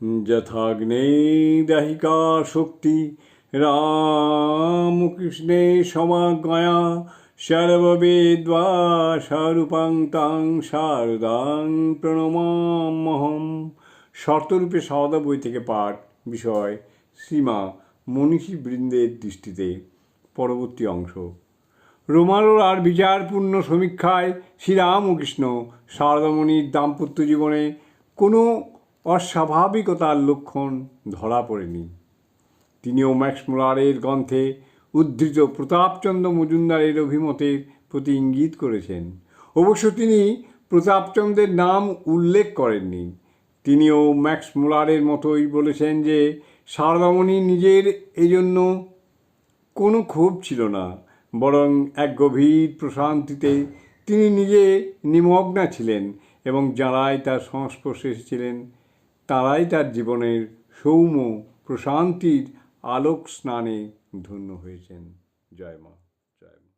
যথাগ্নে দাহিকা শক্তি রামকৃষ্ণে সমাগয়া সর্ববেদ্বা স্বরূপাং তাং শারদাং প্রণমামহম শর্তরূপে সারদা বই থেকে পাঠ, বিষয়, সীমা, মনীষী বৃন্দের দৃষ্টিতে। পরবর্তী অংশ। রোমালোর আর বিচারপূর্ণ সমীক্ষায় শ্রীরামকৃষ্ণ শারদামণির দাম্পত্য জীবনে কোনো অস্বাভাবিকতার লক্ষণ ধরা পড়েনি। তিনিও ম্যাক্স মুলারের গ্রন্থে উদ্ধৃত প্রতাপচন্দ্র মজুমদারের অভিমতের প্রতি ইঙ্গিত করেছেন। অবশ্য তিনি প্রতাপচন্দ্রের নাম উল্লেখ করেননি। তিনিও ম্যাক্স মুলারের মতোই বলেছেন যে শারদামণি নিজের এজন্য কোনো ক্ষোভ ছিল না, বরং এক গভীর প্রশান্তিতে তিনি নিজে নিমগ্না ছিলেন এবং যারাই তার সংস্পর্শে এসেছিলেন তারাই তার জীবনের সৌম্য প্রশান্তির আলোক স্নানে ধন্য হয়েছেন। জয় মা জয় মা।